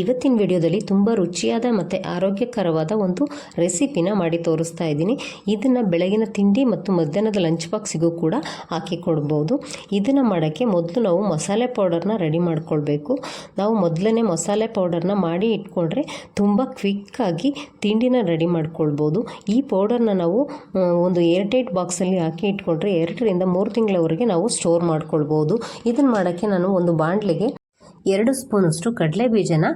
ಇವತ್ತಿನ ವಿಡಿಯೋದಲ್ಲಿ ತುಂಬ ರುಚಿಯಾದ ಮತ್ತು ಆರೋಗ್ಯಕರವಾದ ಒಂದು ರೆಸಿಪಿನ ಮಾಡಿ ತೋರಿಸ್ತಾ ಇದ್ದೀನಿ. ಇದನ್ನು ಬೆಳಗಿನ ತಿಂಡಿ ಮತ್ತು ಮಧ್ಯಾಹ್ನದ ಲಂಚ್ ಬಾಕ್ಸಿಗೂ ಕೂಡ ಹಾಕಿ ಕೊಡ್ಬೋದು. ಇದನ್ನು ಮಾಡೋಕ್ಕೆ ಮೊದಲು ನಾವು ಮಸಾಲೆ ಪೌಡರ್ನ ರೆಡಿ ಮಾಡ್ಕೊಳ್ಬೇಕು. ನಾವು ಮೊದಲನೇ ಮಸಾಲೆ ಪೌಡರ್ನ ಮಾಡಿ ಇಟ್ಕೊಂಡ್ರೆ ತುಂಬ ಕ್ವಿಕ್ಕಾಗಿ ತಿಂಡಿನ ರೆಡಿ ಮಾಡ್ಕೊಳ್ಬೋದು. ಈ ಪೌಡರ್ನ ನಾವು ಒಂದು ಏರ್ಟೈಟ್ ಬಾಕ್ಸಲ್ಲಿ ಹಾಕಿ ಇಟ್ಕೊಂಡ್ರೆ ಎರಡರಿಂದ ಮೂರು ತಿಂಗಳವರೆಗೆ ನಾವು ಸ್ಟೋರ್ ಮಾಡ್ಕೊಳ್ಬೋದು. ಇದನ್ನು ಮಾಡೋಕ್ಕೆ ನಾನು ಒಂದು ಬಾಣಲೆಗೆ ಎರಡು ಸ್ಪೂನಷ್ಟು ಕಡಲೆ ಬೀಜನ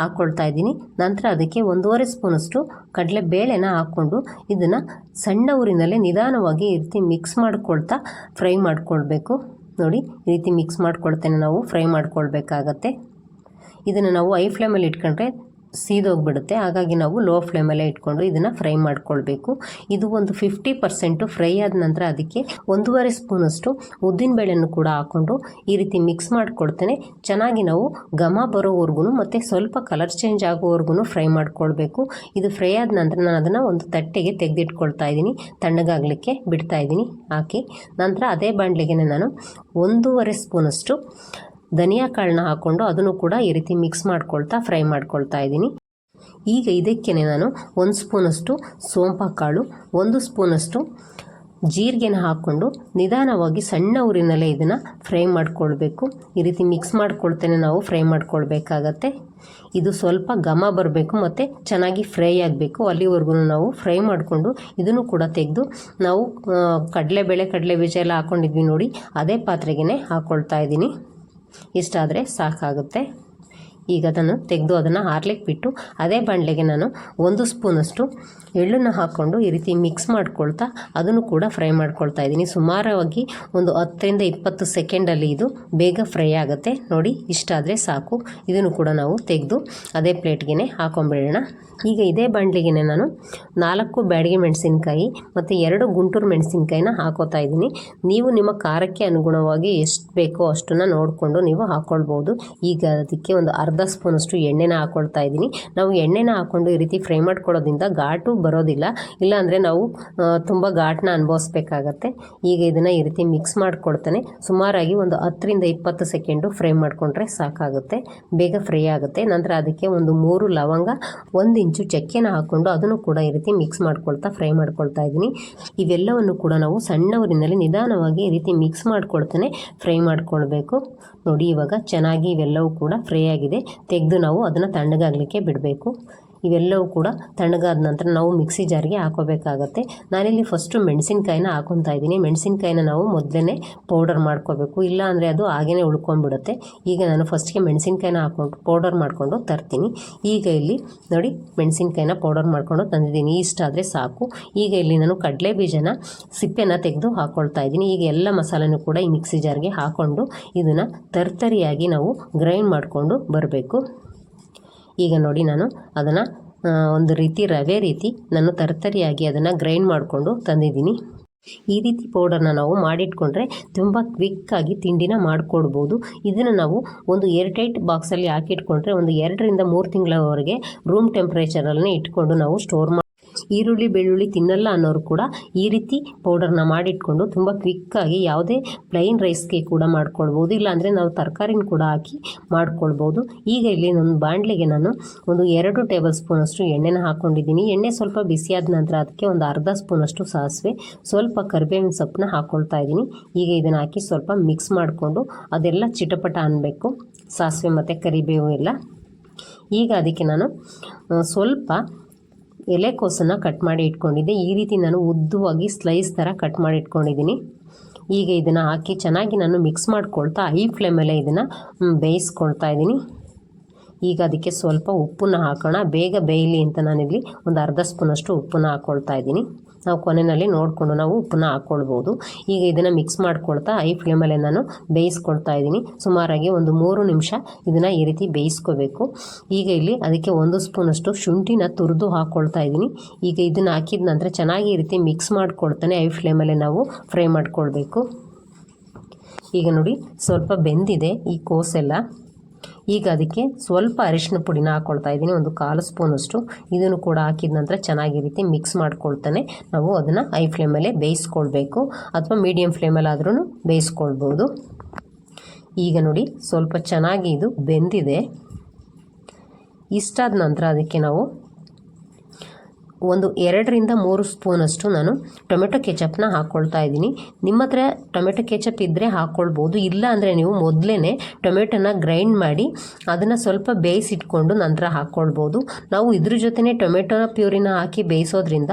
ಹಾಕ್ಕೊಳ್ತಾ ಇದ್ದೀನಿ. ನಂತರ ಅದಕ್ಕೆ ಒಂದೂವರೆ ಸ್ಪೂನಷ್ಟು ಕಡಲೆ ಬೇಳೆನ ಹಾಕ್ಕೊಂಡು ಇದನ್ನು ಸಣ್ಣ ಊರಿನಲ್ಲೇ ನಿಧಾನವಾಗಿ ಈ ರೀತಿ ಮಿಕ್ಸ್ ಮಾಡ್ಕೊಳ್ತಾ ಫ್ರೈ ಮಾಡ್ಕೊಳ್ಬೇಕು. ನೋಡಿ, ಈ ರೀತಿ ಮಿಕ್ಸ್ ಮಾಡ್ಕೊಳ್ತೇನೆ ನಾವು ಫ್ರೈ ಮಾಡ್ಕೊಳ್ಬೇಕಾಗತ್ತೆ. ಇದನ್ನು ನಾವು ಐ ಫ್ಲೇಮಲ್ಲಿ ಇಟ್ಕೊಂಡ್ರೆ ಸೀದೋಗ್ಬಿಡುತ್ತೆ. ಹಾಗಾಗಿ ನಾವು ಲೋ ಫ್ಲೇಮಲ್ಲೇ ಇಟ್ಕೊಂಡು ಇದನ್ನು ಫ್ರೈ ಮಾಡ್ಕೊಳ್ಬೇಕು. ಇದು ಒಂದು ಫಿಫ್ಟಿ ಪರ್ಸೆಂಟು ಫ್ರೈ ಆದ ನಂತರ ಅದಕ್ಕೆ ಒಂದೂವರೆ ಸ್ಪೂನಷ್ಟು ಉದ್ದಿನಬೇಳೆಯನ್ನು ಕೂಡ ಹಾಕ್ಕೊಂಡು ಈ ರೀತಿ ಮಿಕ್ಸ್ ಮಾಡಿಕೊಡ್ತೇನೆ. ಚೆನ್ನಾಗಿ ನಾವು ಘಮ ಬರೋವರೆಗೂ ಮತ್ತು ಸ್ವಲ್ಪ ಕಲರ್ ಚೇಂಜ್ ಆಗೋವರೆಗೂ ಫ್ರೈ ಮಾಡ್ಕೊಳ್ಬೇಕು. ಇದು ಫ್ರೈ ಆದ ನಂತರ ನಾನು ಅದನ್ನು ಒಂದು ತಟ್ಟೆಗೆ ತೆಗೆದಿಟ್ಕೊಳ್ತಾ ಇದ್ದೀನಿ. ತಣ್ಣಗಾಗಲಿಕ್ಕೆ ಬಿಡ್ತಾ ಇದ್ದೀನಿ. ಹಾಕಿ. ನಂತರ ಅದೇ ಬಾಂಡ್ಲಿಗೆ ನಾನು ಒಂದೂವರೆ ಸ್ಪೂನಷ್ಟು ಧನಿಯಾ ಕಾಳನ್ನ ಹಾಕ್ಕೊಂಡು ಅದನ್ನು ಕೂಡ ಈ ರೀತಿ ಮಿಕ್ಸ್ ಮಾಡ್ಕೊಳ್ತಾ ಫ್ರೈ ಮಾಡ್ಕೊಳ್ತಾ ಇದ್ದೀನಿ. ಈಗ ಇದಕ್ಕೆ ನಾನು ಒಂದು ಸ್ಪೂನಷ್ಟು ಸೋಂಪ ಕಾಳು ಒಂದು ಸ್ಪೂನಷ್ಟು ಜೀರಿಗೆನ ಹಾಕ್ಕೊಂಡು ನಿಧಾನವಾಗಿ ಸಣ್ಣ ಊರಿನಲ್ಲೇ ಇದನ್ನು ಫ್ರೈ ಮಾಡ್ಕೊಳ್ಬೇಕು. ಈ ರೀತಿ ಮಿಕ್ಸ್ ಮಾಡ್ಕೊಳ್ತೇನೆ ನಾವು ಫ್ರೈ ಮಾಡ್ಕೊಳ್ಬೇಕಾಗತ್ತೆ. ಇದು ಸ್ವಲ್ಪ ಘಮ ಬರಬೇಕು ಮತ್ತು ಚೆನ್ನಾಗಿ ಫ್ರೈ ಆಗಬೇಕು. ಅಲ್ಲಿವರೆಗೂ ನಾವು ಫ್ರೈ ಮಾಡಿಕೊಂಡು ಇದನ್ನು ಕೂಡ ತೆಗೆದು ನಾವು ಕಡಲೆಬೇಳೆ ಕಡಲೆ ಬೀಜ ಎಲ್ಲ ಹಾಕ್ಕೊಂಡಿದ್ವಿ ನೋಡಿ, ಅದೇ ಪಾತ್ರೆಗೆ ಹಾಕ್ಕೊಳ್ತಾ ಇದ್ದೀನಿ. ಇಷ್ಟಾದರೆ ಸಾಕಾಗುತ್ತೆ. ಈಗ ಅದನ್ನು ತೆಗೆದು ಅದನ್ನು ಹಾರ್ಲಿಕ್ಕೆ ಬಿಟ್ಟು ಅದೇ ಬಾಣಲೆಗೆ ನಾನು ಒಂದು ಸ್ಪೂನಷ್ಟು ಎಳ್ಳನ್ನು ಹಾಕ್ಕೊಂಡು ಈ ರೀತಿ ಮಿಕ್ಸ್ ಮಾಡ್ಕೊಳ್ತಾ ಅದನ್ನು ಕೂಡ ಫ್ರೈ ಮಾಡ್ಕೊಳ್ತಾ ಇದ್ದೀನಿ. ಸುಮಾರವಾಗಿ ಒಂದು ಹತ್ತರಿಂದ ಇಪ್ಪತ್ತು ಸೆಕೆಂಡಲ್ಲಿ ಇದು ಬೇಗ ಫ್ರೈ ಆಗುತ್ತೆ. ನೋಡಿ ಇಷ್ಟಾದರೆ ಸಾಕು. ಇದನ್ನು ಕೂಡ ನಾವು ತೆಗೆದು ಅದೇ ಪ್ಲೇಟ್ಗೆ ಹಾಕೊಂಬಿಡೋಣ. ಈಗ ಇದೇ ಬಾಣಲಿಗೆ ನಾನು ನಾಲ್ಕು ಬ್ಯಾಡಿಗೆ ಮೆಣಸಿನ್ಕಾಯಿ ಮತ್ತು ಎರಡು ಗುಂಟೂರು ಮೆಣಸಿನ್ಕಾಯಿನ ಹಾಕೋತಾ ಇದ್ದೀನಿ. ನೀವು ನಿಮ್ಮ ಖಾರಕ್ಕೆ ಅನುಗುಣವಾಗಿ ಎಷ್ಟು ಬೇಕೋ ಅಷ್ಟನ್ನು ನೋಡಿಕೊಂಡು ನೀವು ಹಾಕ್ಕೊಳ್ಬೋದು ಈಗ ಅದಕ್ಕೆ ಒಂದು ಅರ್ಧ ಸ್ಪೂನಷ್ಟು ಎಣ್ಣೆನ ಹಾಕ್ಕೊಳ್ತಾ ಇದ್ದೀನಿ. ನಾವು ಎಣ್ಣೆನ ಹಾಕ್ಕೊಂಡು ಈ ರೀತಿ ಫ್ರೈ ಮಾಡ್ಕೊಳ್ಳೋದ್ರಿಂದ ಘಾಟು ಬರೋದಿಲ್ಲ. ಇಲ್ಲಾಂದರೆ ನಾವು ತುಂಬ ಘಾಟನ್ನ ಅನುಭವಿಸ್ಬೇಕಾಗತ್ತೆ. ಈಗ ಇದನ್ನು ಈ ರೀತಿ ಮಿಕ್ಸ್ ಮಾಡ್ಕೊಳ್ತಾನೆ. ಸುಮಾರಾಗಿ ಒಂದು ಹತ್ತರಿಂದ ಇಪ್ಪತ್ತು ಸೆಕೆಂಡು ಫ್ರೈ ಮಾಡಿಕೊಂಡ್ರೆ ಸಾಕಾಗುತ್ತೆ. ಬೇಗ ಫ್ರೈ ಆಗುತ್ತೆ. ನಂತರ ಅದಕ್ಕೆ ಒಂದು ಮೂರು ಲವಂಗ, ಒಂದು ಇಂಚು ಚಕ್ಕೆನ ಹಾಕ್ಕೊಂಡು ಅದನ್ನು ಕೂಡ ಈ ರೀತಿ ಮಿಕ್ಸ್ ಮಾಡ್ಕೊಳ್ತಾ ಫ್ರೈ ಮಾಡ್ಕೊಳ್ತಾ ಇದ್ದೀನಿ. ಇವೆಲ್ಲವನ್ನು ಕೂಡ ನಾವು ಸಣ್ಣ ನಿಧಾನವಾಗಿ ಈ ರೀತಿ ಮಿಕ್ಸ್ ಮಾಡ್ಕೊಳ್ತಾನೆ. ಫ್ರೈ ಮಾಡ್ಕೊಳ್ಬೇಕು. ನೋಡಿ ಇವಾಗ ಚೆನ್ನಾಗಿ ಇವೆಲ್ಲವೂ ಕೂಡ ಫ್ರೈ ಆಗಿದೆ. ತೆಗೆದು ನಾವು ಅದನ್ನು ತಣ್ಣಗಾಗಲಿಕ್ಕೆ ಬಿಡಬೇಕು. ಇವೆಲ್ಲವೂ ಕೂಡ ತಣ್ಣಗಾದ ನಂತರ ನಾವು ಮಿಕ್ಸಿ ಜಾರ್ಗೆ ಹಾಕೋಬೇಕಾಗತ್ತೆ. ನಾನಿಲ್ಲಿ ಫಸ್ಟು ಮೆಣಸಿನ್ಕಾಯಿನ ಹಾಕೊತಾ ಇದ್ದೀನಿ. ಮೆಣಸಿನಕಾಯಿನ ನಾವು ಮೊದಲೇ ಪೌಡರ್ ಮಾಡ್ಕೋಬೇಕು. ಇಲ್ಲ ಅಂದರೆ ಅದು ಹಾಗೇ ಉಳ್ಕೊಂಡ್ಬಿಡುತ್ತೆ. ಈಗ ನಾನು ಫಸ್ಟ್ಗೆ ಮೆಣಸಿನ್ಕಾಯಿನ ಹಾಕೊಂಡು ಪೌಡರ್ ಮಾಡಿಕೊಂಡು ತರ್ತೀನಿ. ಈಗ ಇಲ್ಲಿ ನೋಡಿ ಮೆಣಸಿನ್ಕಾಯಿನ ಪೌಡರ್ ಮಾಡ್ಕೊಂಡು ತಂದಿದ್ದೀನಿ. ಇಷ್ಟಾದರೆ ಸಾಕು. ಈಗ ಇಲ್ಲಿ ನಾನು ಕಡಲೆ ಬೀಜನ ಸಿಪ್ಪೆನ ತೆಗೆದು ಹಾಕ್ಕೊಳ್ತಾ ಇದ್ದೀನಿ. ಈಗ ಎಲ್ಲ ಮಸಾಲೆನೂ ಕೂಡ ಈ ಮಿಕ್ಸಿ ಜಾರ್ಗೆ ಹಾಕ್ಕೊಂಡು ಇದನ್ನು ತರ್ತರಿಯಾಗಿ ನಾವು ಗ್ರೈಂಡ್ ಮಾಡಿಕೊಂಡು ಬರಬೇಕು. ಈಗ ನೋಡಿ ನಾನು ಅದನ್ನು ಒಂದು ರೀತಿ ರವೆ ರೀತಿ ನಾನು ತರ್ತರಿಯಾಗಿ ಅದನ್ನು ಗ್ರೈಂಡ್ ಮಾಡಿಕೊಂಡು ತಂದಿದ್ದೀನಿ. ಈ ರೀತಿ ಪೌಡರ್ನ ನಾವು ಮಾಡಿಟ್ಕೊಂಡ್ರೆ ತುಂಬ ಕ್ವಿಕ್ಕಾಗಿ ತಿಂಡಿನ ಮಾಡಿಕೊಡ್ಬೋದು. ಇದನ್ನು ನಾವು ಒಂದು ಏರ್ಟೈಟ್ ಬಾಕ್ಸಲ್ಲಿ ಹಾಕಿಟ್ಕೊಂಡ್ರೆ ಒಂದು ಎರಡರಿಂದ ಮೂರು ತಿಂಗಳವರೆಗೆ ರೂಮ್ ಟೆಂಪ್ರೇಚರಲ್ಲೇ ಇಟ್ಕೊಂಡು ನಾವು ಸ್ಟೋರ್ ಮಾಡಿ ಈರುಳ್ಳಿ, ಬೆಳ್ಳುಳ್ಳಿ ತಿನ್ನಲ್ಲ ಅನ್ನೋರು ಕೂಡ ಈ ರೀತಿ ಪೌಡರ್ನ ಮಾಡಿಟ್ಕೊಂಡು ತುಂಬ ಕ್ವಿಕ್ಕಾಗಿ ಯಾವುದೇ ಪ್ಲೈನ್ ರೈಸ್ಗೆ ಕೂಡ ಮಾಡ್ಕೊಳ್ಬೋದು. ಇಲ್ಲಾಂದರೆ ನಾವು ತರಕಾರಿನ ಕೂಡ ಹಾಕಿ ಮಾಡ್ಕೊಳ್ಬೋದು. ಈಗ ಇಲ್ಲಿ ನನ್ನ ಬಾಣಲೆಗೆ ನಾನು ಒಂದು ಎರಡು ಟೇಬಲ್ ಸ್ಪೂನಷ್ಟು ಎಣ್ಣೆನ ಹಾಕ್ಕೊಂಡಿದ್ದೀನಿ ಎಣ್ಣೆ ಸ್ವಲ್ಪ ಬಿಸಿಯಾದ ನಂತರ ಅದಕ್ಕೆ ಒಂದು ಅರ್ಧ ಸ್ಪೂನಷ್ಟು ಸಾಸಿವೆ, ಸ್ವಲ್ಪ ಕರಿಬೇವಿನ ಸೊಪ್ಪನ್ನ ಹಾಕ್ಕೊಳ್ತಾ ಇದ್ದೀನಿ. ಈಗ ಇದನ್ನು ಹಾಕಿ ಸ್ವಲ್ಪ ಮಿಕ್ಸ್ ಮಾಡಿಕೊಂಡು ಅದೆಲ್ಲ ಚಿಟಪಟ ಅನ್ನಬೇಕು ಸಾಸಿವೆ ಮತ್ತು ಕರಿಬೇವು ಎಲ್ಲ. ಈಗ ಅದಕ್ಕೆ ನಾನು ಸ್ವಲ್ಪ ಎಲೆಕೋಸನ್ನು ಕಟ್ ಮಾಡಿ ಇಟ್ಕೊಂಡಿದ್ದೆ. ಈ ರೀತಿ ನಾನು ಉದ್ದವಾಗಿ ಸ್ಲೈಸ್ ಥರ ಕಟ್ ಮಾಡಿ ಇಟ್ಕೊಂಡಿದ್ದೀನಿ. ಈಗ ಇದನ್ನು ಹಾಕಿ ಚೆನ್ನಾಗಿ ನಾನು ಮಿಕ್ಸ್ ಮಾಡ್ಕೊಳ್ತಾ ಐ ಫ್ಲೇಮಲ್ಲೇ ಇದನ್ನು ಬೇಯಿಸ್ಕೊಳ್ತಾ ಇದ್ದೀನಿ. ಈಗ ಅದಕ್ಕೆ ಸ್ವಲ್ಪ ಉಪ್ಪನ್ನ ಹಾಕೋಣ. ಬೇಗ ಬೇಯಲಿ ಅಂತ ನಾನಿಲ್ಲಿ ಒಂದು ಅರ್ಧ ಸ್ಪೂನಷ್ಟು ಉಪ್ಪನ್ನ ಹಾಕ್ಕೊಳ್ತಾ ಇದ್ದೀನಿ. ನಾವು ಕೊನೆಯಲ್ಲಿ ನೋಡಿಕೊಂಡು ನಾವು ಉಪ್ಪನ್ನ ಹಾಕ್ಕೊಳ್ಬೋದು ಈಗ ಇದನ್ನು ಮಿಕ್ಸ್ ಮಾಡ್ಕೊಳ್ತಾ ಐ ಫ್ಲೇಮಲ್ಲೇ ನಾನು ಬೇಯಿಸ್ಕೊಳ್ತಾ ಇದ್ದೀನಿ. ಸುಮಾರಾಗಿ ಒಂದು ಮೂರು ನಿಮಿಷ ಇದನ್ನು ಈ ರೀತಿ ಬೇಯಿಸ್ಕೋಬೇಕು. ಈಗ ಇಲ್ಲಿ ಅದಕ್ಕೆ ಒಂದು ಸ್ಪೂನಷ್ಟು ಶುಂಠಿನ ತುರಿದು ಹಾಕ್ಕೊಳ್ತಾ ಇದ್ದೀನಿ. ಈಗ ಇದನ್ನು ಹಾಕಿದ ನಂತರ ಚೆನ್ನಾಗಿ ಈ ರೀತಿ ಮಿಕ್ಸ್ ಮಾಡ್ಕೊಳ್ತಾನೆ ಐ ಫ್ಲೇಮಲ್ಲೇ ನಾವು ಫ್ರೈ ಮಾಡ್ಕೊಳ್ಬೇಕು. ಈಗ ನೋಡಿ ಸ್ವಲ್ಪ ಬೆಂದಿದೆ ಈ ಕೋಸೆಲ್ಲ. ಈಗ ಅದಕ್ಕೆ ಸ್ವಲ್ಪ ಅರಿಶಿನ ಪುಡಿನ ಹಾಕ್ಕೊಳ್ತಾ ಇದ್ದೀನಿ, ಒಂದು ಕಾಲು ಸ್ಪೂನಷ್ಟು. ಇದನ್ನು ಕೂಡ ಹಾಕಿದ ನಂತರ ಚೆನ್ನಾಗಿ ರೀತಿ ಮಿಕ್ಸ್ ಮಾಡ್ಕೊಳ್ತಾನೆ. ನಾವು ಅದನ್ನು ಐ ಫ್ಲೇಮಲ್ಲೇ ಬೇಯಿಸ್ಕೊಳ್ಬೇಕು, ಅಥವಾ ಮೀಡಿಯಮ್ ಫ್ಲೇಮಲ್ಲಾದ್ರೂ ಬೇಯಿಸ್ಕೊಳ್ಬೋದು. ಈಗ ನೋಡಿ, ಸ್ವಲ್ಪ ಚೆನ್ನಾಗಿ ಇದು ಬೆಂದಿದೆ. ಇಷ್ಟಾದ ನಂತರ ಅದಕ್ಕೆ ನಾವು ಒಂದು ಎರಡರಿಂದ ಮೂರು ಸ್ಪೂನಷ್ಟು ನಾನು ಟೊಮೆಟೊ ಕೆಚಪ್ನ ಹಾಕ್ಕೊಳ್ತಾ ಇದ್ದೀನಿ. ನಿಮ್ಮ ಹತ್ರ ಟೊಮೆಟೊ ಕೆಚಪ್ ಇದ್ದರೆ ಹಾಕ್ಕೊಳ್ಬೋದು ಇಲ್ಲ ಅಂದರೆ ನೀವು ಮೊದಲೇ ಟೊಮೆಟೊನ ಗ್ರೈಂಡ್ ಮಾಡಿ ಅದನ್ನು ಸ್ವಲ್ಪ ಬೇಯಿಸಿಟ್ಕೊಂಡು ನಂತರ ಹಾಕ್ಕೊಳ್ಬೋದು ನಾವು ಇದ್ರ ಜೊತೆನೇ ಟೊಮೆಟೊನ ಪ್ಯೂರಿನ ಹಾಕಿ ಬೇಯಿಸೋದ್ರಿಂದ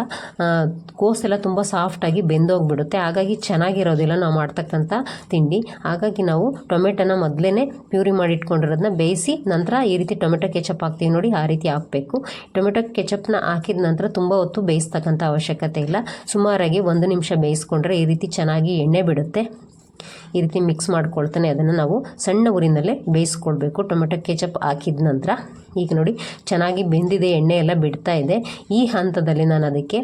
ಕೋಸೆಲ್ಲ ತುಂಬ ಸಾಫ್ಟಾಗಿ ಬೆಂದೋಗ್ಬಿಡುತ್ತೆ. ಹಾಗಾಗಿ ಚೆನ್ನಾಗಿರೋದಿಲ್ಲ ನಾವು ಮಾಡ್ತಕ್ಕಂಥ ತಿಂಡಿ. ಹಾಗಾಗಿ ನಾವು ಟೊಮೆಟೊನ ಮೊದಲೇ ಪ್ಯೂರಿ ಮಾಡಿಟ್ಕೊಂಡಿರೋದನ್ನ ಬೇಯಿಸಿ ನಂತರ ಈ ರೀತಿ ಟೊಮೆಟೊ ಕೆಚಪ್ ಹಾಕ್ತೀವಿ ನೋಡಿ, ಆ ರೀತಿ ಹಾಕಬೇಕು. ಟೊಮೆಟೊ ಕೆಚಪ್ನ ಹಾಕಿದ ನಂತರ ತುಂಬ ಹೊತ್ತು ಬೇಯಿಸ್ತಕ್ಕಂಥ ಅವಶ್ಯಕತೆ ಇಲ್ಲ. ಸುಮಾರಾಗಿ ಒಂದು ನಿಮಿಷ ಬೇಯಿಸ್ಕೊಂಡ್ರೆ ಈ ರೀತಿ ಚೆನ್ನಾಗಿ ಎಣ್ಣೆ ಬಿಡುತ್ತೆ. ಈ ರೀತಿ ಮಿಕ್ಸ್ ಮಾಡ್ಕೊಳ್ತಾನೆ ಅದನ್ನು ನಾವು ಸಣ್ಣ ಊರಿನಲ್ಲೇ ಬೇಯಿಸ್ಕೊಳ್ಬೇಕು ಟೊಮೆಟೊ ಕೆಚಪ್ ಹಾಕಿದ ನಂತರ ಈಗ ನೋಡಿ ಚೆನ್ನಾಗಿ ಬೆಂದಿದೆ, ಎಣ್ಣೆ ಎಲ್ಲ ಬಿಡ್ತಾ ಇದೆ. ಈ ಹಂತದಲ್ಲಿ ನಾನು ಅದಕ್ಕೆ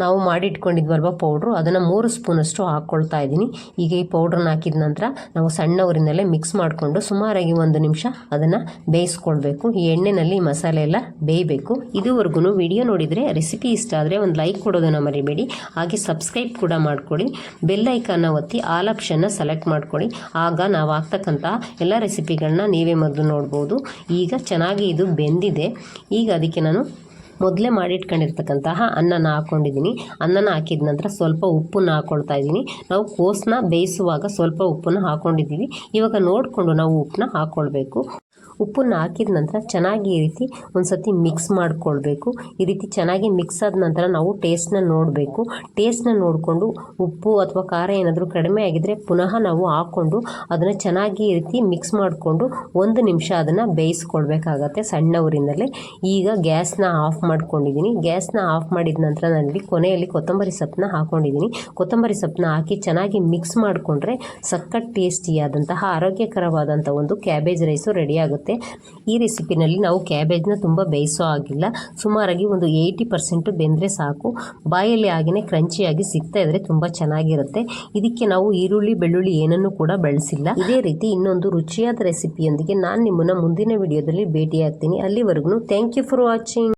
ನಾವು ಮಾಡಿಟ್ಕೊಂಡಿದ್ವಲ್ವ ಪೌಡ್ರು ಅದನ್ನು ಮೂರು ಸ್ಪೂನಷ್ಟು ಹಾಕ್ಕೊಳ್ತಾ ಇದ್ದೀನಿ. ಈಗ ಈ ಪೌಡ್ರನ್ನ ಹಾಕಿದ ನಂತರ ನಾವು ಸಣ್ಣ ಊರಿನಲ್ಲೇ ಮಿಕ್ಸ್ ಮಾಡಿಕೊಂಡು ಸುಮಾರಾಗಿ ಒಂದು ನಿಮಿಷ ಅದನ್ನು ಬೇಯಿಸ್ಕೊಳ್ಬೇಕು. ಈ ಎಣ್ಣೆಯಲ್ಲಿ ಮಸಾಲೆ ಎಲ್ಲ ಬೇಯಬೇಕು. ಇದುವರೆಗೂ ವಿಡಿಯೋ ನೋಡಿದರೆ ರೆಸಿಪಿ ಇಷ್ಟ ಆದರೆ ಒಂದು ಲೈಕ್ ಕೊಡೋದನ್ನು ಮರಿಬೇಡಿ. ಹಾಗೆ ಸಬ್ಸ್ಕ್ರೈಬ್ ಕೂಡ ಮಾಡ್ಕೊಳ್ಳಿ. ಬೆಲ್ಲೈಕನ್ನು ಒತ್ತಿ ಆಲ್ ಆಪ್ಷನ್ನ ಸೆಲೆಕ್ಟ್ ಮಾಡ್ಕೊಳ್ಳಿ. ಆಗ ನಾವು ಹಾಕ್ತಕ್ಕಂಥ ಎಲ್ಲ ರೆಸಿಪಿಗಳನ್ನ ನೀವೇ ಮೊದಲು ನೋಡ್ಬೋದು. ಈಗ ಚೆನ್ನಾಗಿ ಇದು ಬೆಂದಿದೆ. ಈಗ ಅದಕ್ಕೆ ನಾನು ಮೊದಲೇ ಮಾಡಿಟ್ಕೊಂಡಿರ್ತಕ್ಕಂತಹ ಅನ್ನನ ಹಾಕ್ಕೊಂಡಿದ್ದೀನಿ ಅನ್ನನ ಹಾಕಿದ ನಂತರ ಸ್ವಲ್ಪ ಉಪ್ಪನ್ನ ಹಾಕ್ಕೊಳ್ತಾ ಇದ್ದೀನಿ. ನಾವು ಕೋಸನ್ನ ಬೇಯಿಸುವಾಗ ಸ್ವಲ್ಪ ಉಪ್ಪನ್ನು ಹಾಕ್ಕೊಂಡಿದ್ದೀವಿ ಇವಾಗ ನೋಡಿಕೊಂಡು ನಾವು ಉಪ್ಪನ್ನ ಹಾಕ್ಕೊಳ್ಬೇಕು ಉಪ್ಪನ್ನ ಹಾಕಿದ ನಂತರ ಚೆನ್ನಾಗಿ ಈ ರೀತಿ ಒಂದು ಸತಿ ಮಿಕ್ಸ್ ಮಾಡಿಕೊಳ್ಬೇಕು. ಈ ರೀತಿ ಚೆನ್ನಾಗಿ ಮಿಕ್ಸ್ ಆದ ನಂತರ ನಾವು ಟೇಸ್ಟ್ನ ನೋಡಬೇಕು. ಟೇಸ್ಟ್ನ ನೋಡಿಕೊಂಡು ಉಪ್ಪು ಅಥವಾ ಖಾರ ಏನಾದರೂ ಕಡಿಮೆ ಆಗಿದ್ದರೆ ಪುನಃ ನಾವು ಹಾಕ್ಕೊಂಡು ಅದನ್ನು ಚೆನ್ನಾಗಿ ಈ ರೀತಿ ಮಿಕ್ಸ್ ಮಾಡಿಕೊಂಡು ಒಂದು ನಿಮಿಷ ಅದನ್ನು ಬೇಯಿಸ್ಕೊಳ್ಬೇಕಾಗತ್ತೆ ಸಣ್ಣ ಈಗ ಗ್ಯಾಸ್ನ ಆಫ್ ಮಾಡ್ಕೊಂಡಿದ್ದೀನಿ ಗ್ಯಾಸ್ನ ಆಫ್ ಮಾಡಿದ ನಂತರ ನಾನಿಲ್ಲಿ ಕೊನೆಯಲ್ಲಿ ಕೊತ್ತಂಬರಿ ಸೊಪ್ಪನ್ನ ಹಾಕ್ಕೊಂಡಿದ್ದೀನಿ ಕೊತ್ತಂಬರಿ ಸೊಪ್ಪನ್ನ ಹಾಕಿ ಚೆನ್ನಾಗಿ ಮಿಕ್ಸ್ ಮಾಡಿಕೊಂಡ್ರೆ ಸಖತ್ ಟೇಸ್ಟಿಯಾದಂತಹ ಆರೋಗ್ಯಕರವಾದಂಥ ಒಂದು ಕ್ಯಾಬೇಜ್ ರೈಸು ರೆಡಿ ಆಗುತ್ತೆ. ಈ ರೆಸಿಪಿನಲ್ಲಿ ನಾವು ಕ್ಯಾಬೇಜ್ನ ತುಂಬ ಬೇಯಿಸೋ ಆಗಿಲ್ಲ ಸುಮಾರಾಗಿ ಒಂದು ಏಯ್ಟಿ ಪರ್ಸೆಂಟು ಬೆಂದರೆ ಸಾಕು. ಬಾಯಲ್ಲಿ ಆಗಿನೇ ಕ್ರಂಚಿಯಾಗಿ ಸಿಗ್ತಾ ಇದ್ರೆ ತುಂಬ ಚೆನ್ನಾಗಿರುತ್ತೆ. ಇದಕ್ಕೆ ನಾವು ಈರುಳ್ಳಿ, ಬೆಳ್ಳುಳ್ಳಿ ಏನನ್ನು ಕೂಡ ಬಳಸಿಲ್ಲ. ಇದೇ ರೀತಿ ಇನ್ನೊಂದು ರುಚಿಯಾದ ರೆಸಿಪಿಯೊಂದಿಗೆ ನಾನು ನಿಮ್ಮನ್ನು ಮುಂದಿನ ವಿಡಿಯೋದಲ್ಲಿ ಭೇಟಿಯಾಗ್ತೀನಿ. ಅಲ್ಲಿವರೆಗೂ ಥ್ಯಾಂಕ್ ಯು ಫಾರ್ ವಾಚಿಂಗ್